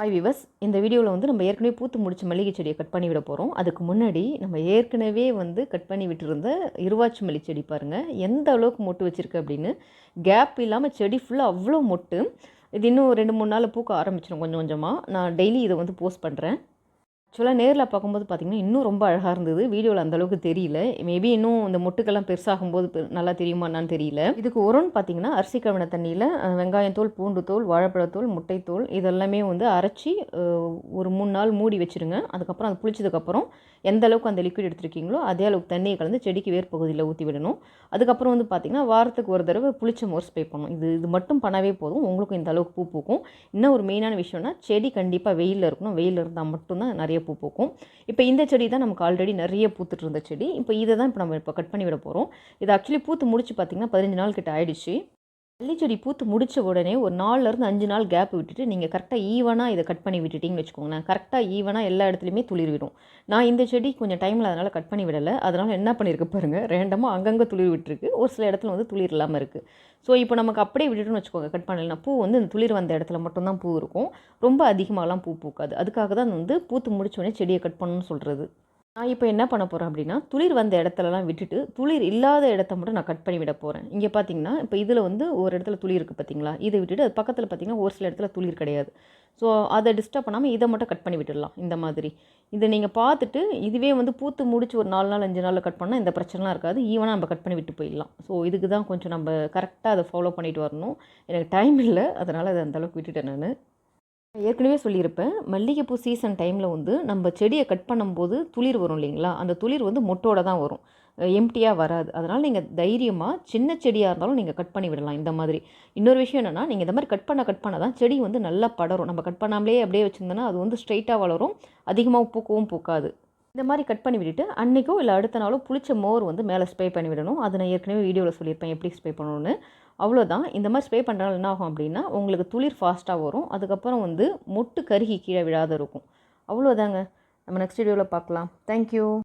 Hi விவஸ் இந்த வீடியோவில் வந்து நம்ம ஏற்கனவே பூத்து முடிச்ச மல்லிகை செடியை கட் பண்ணி விட போகிறோம் அதுக்கு முன்னாடி நம்ம ஏற்கனவே வந்து கட் பண்ணி விட்டுருந்த இருவாச்சி மல்லி செடி பாருங்கள் எந்த அளவுக்கு மொட்டு வச்சுருக்கு அப்படின்னு கேப் இல்லாமல் செடி ஃபுல்லாக அவ்வளோ மொட்டு. இது இன்னும் ரெண்டு மூணு நாள் பூக்க ஆரம்பிச்சிடும் கொஞ்சம் கொஞ்சமாக நான் டெய்லி இதை வந்து போஸ்ட் பண்ணுறேன் ஆக்சுவலாக நேரில் பார்க்கும்போது பார்த்திங்கன்னா இன்னும் ரொம்ப அழகாக இருந்தது. வீடியோவில் அந்தளவுக்கு தெரியல. மேபி இன்னும் இந்த மொட்டுக்கெல்லாம் பெருசாகும்போது நல்லா தெரியுமா தெரியல. இதுக்கு உரம்னு பார்த்தீங்கன்னா அரிசி கவன தண்ணியில் வெங்காயத்தோல் வெங்காயம் தோல் பூண்டு தோல் வாழைப்பழத்தோல் முட்டைத்தோல் இதெல்லாமே வந்து அரைச்சி ஒரு மூணு நாள் மூடி வச்சுருங்க. அதுக்கப்புறம் அது புளிச்சதுக்கப்புறம் எந்த அளவுக்கு அந்த லிக்விட் எடுத்துருக்கீங்களோ அதே அளவுக்கு தண்ணியை கலந்து செடிக்கு வேர் பகுதியில் ஊற்றி விடணும். அதுக்கப்புறம் வந்து பார்த்திங்கன்னா வாரத்துக்கு ஒரு தடவை புளிச்ச மோர் ஸ்ப்ரே பண்ணணும். இது இது மட்டும் பண்ணவே போதும். உங்களுக்கும் இந்த அளவுக்கு பூ பூக்கும். இன்னும் ஒரு மெயினான விஷயம்னா செடி கண்டிப்பாக வெயிலில் இருக்கணும். வெயிலில் இருந்தால் மட்டும்தான் நிறைய பூ பூக்கும். இப்போ இந்த செடி தான் நமக்கு ஆல்ரெடி நிறைய பூத்துட்டு இருந்த செடி. இப்போ இதை தான் இப்போ நம்ம இப்போ கட் பண்ணி விட போகிறோம் இது ஆக்சுவலி பூத்து முடிச்சு பார்த்திங்கன்னா பதினஞ்சு நாள் கிட்ட ஆயிடுச்சு. மல்லிச்செடி பூத்து முடித்த உடனே ஒரு நாலுலேருந்து அஞ்சு நாள் கேப் விட்டுட்டு நீங்கள் கரெக்டாக ஈவனாக இதை கட் பண்ணி விட்டுட்டீங்கன்னு வச்சுக்கோங்களேன். கரெக்டாக ஈவனாக எல்லா இடத்துலையுமே துளிர் விடும். நான் இந்த செடி கொஞ்சம் டைமில் அதனால் கட் பண்ணி விடலை. அதனால் என்ன பண்ணியிருக்கு பாருங்கள் ரேண்டமாக அங்கங்கே துளிர் விட்டுருக்கு. ஒரு சில இடத்துல வந்து துளிர் இல்லாமல் இருக்குது ஸோ இப்போ நமக்கு அப்படியே விட்டுட்டுன்னு வச்சுக்கோங்க கட் பண்ணலைன்னா பூ வந்து இந்த துளிர் வந்த இடத்துல மட்டும்தான் பூ இருக்கும். ரொம்ப அதிகமாகலாம் பூ பூக்காது. அதுக்காக தான் வந்து பூத்து முடிச்ச உடனே செடியை கட் பண்ணணும்னு சொல்கிறது நான் இப்போ என்ன பண்ண போகிறேன் அப்படின்னா துளிர் வந்த இடத்துலலாம் விட்டுட்டு துளிர் இல்லாத இடத்த மட்டும் நான் கட் பண்ணி விட போகிறேன் இங்கே பார்த்தீங்கன்னா இப்போ இதில் வந்து ஒரு இடத்துல துளிர் இருக்குது பார்த்தீங்களா இதை விட்டுட்டு அது பக்கத்தில் பார்த்தீங்கன்னா ஒரு சில இடத்துல துளிர் கிடையாது. ஸோ அதை டிஸ்டர்ப் பண்ணாமல் இதை மட்டும் கட் பண்ணி விட்டுடலாம் இந்த மாதிரி. இதை நீங்கள் பார்த்துட்டு இதுவே வந்து பூத்து முடிச்சு ஒரு நாலு நாள் அஞ்சு நாளில் கட் பண்ணால் இந்த பிரச்சனைலாம் இருக்காது. ஈவனாக நம்ம கட் பண்ணி விட்டு போயிடலாம். ஸோ இதுக்கு தான் கொஞ்சம் நம்ம கரெக்டாக அதை ஃபாலோ பண்ணிட்டு வரணும். எனக்கு டைம் இல்லை. அதனால் அதை அந்த அளவுக்கு விட்டுட்டேன் நான். ஏற்கனவே சொல்லியிருப்பேன் மல்லிகைப்பூ சீசன் டைமில் வந்து நம்ம செடியை கட் பண்ணும்போது துளிர் வரும் இல்லைங்களா? அந்த துளிர் வந்து மொட்டோட தான் வரும். எம்டியாக வராது. அதனால் நீங்கள் தைரியமாக சின்ன செடியாக இருந்தாலும் நீங்கள் கட் பண்ணி விடலாம் இந்த மாதிரி. இன்னொரு விஷயம் என்னென்னா நீங்கள் இந்த மாதிரி கட் பண்ண கட் பண்ண தான் செடி வந்து நல்லா படரும். நம்ம கட் பண்ணாமலே அப்படியே வச்சுருந்தோன்னா அது வந்து ஸ்ட்ரைட்டாக வளரும். அதிகமாக பூக்கவும் பூக்காது. இந்த மாதிரி கட் பண்ணி விட்டுட்டு அன்றைக்கோ இல்லை அடுத்த நாளோ புளிச்ச மோர் வந்து மேலே ஸ்ப்ரே பண்ணி விடணும். அது நான் ஏற்கனவே வீடியோவில் சொல்லியிருப்பேன் எப்படி ஸ்ப்ரே பண்ணணும்னு. அவ்வளோதான் இந்த மாதிரி ஸ்ப்ரே பண்ணுறனால என்ன ஆகும் அப்படின்னா உங்களுக்கு துளிர் ஃபாஸ்ட்டாக வரும். அதுக்கப்புறம் வந்து மொட்டு கருகி கீழே விழாத இருக்கும். அவ்வளோதாங்க நம்ம நெக்ஸ்ட் வீடியோவில் பார்க்கலாம். தேங்க்யூ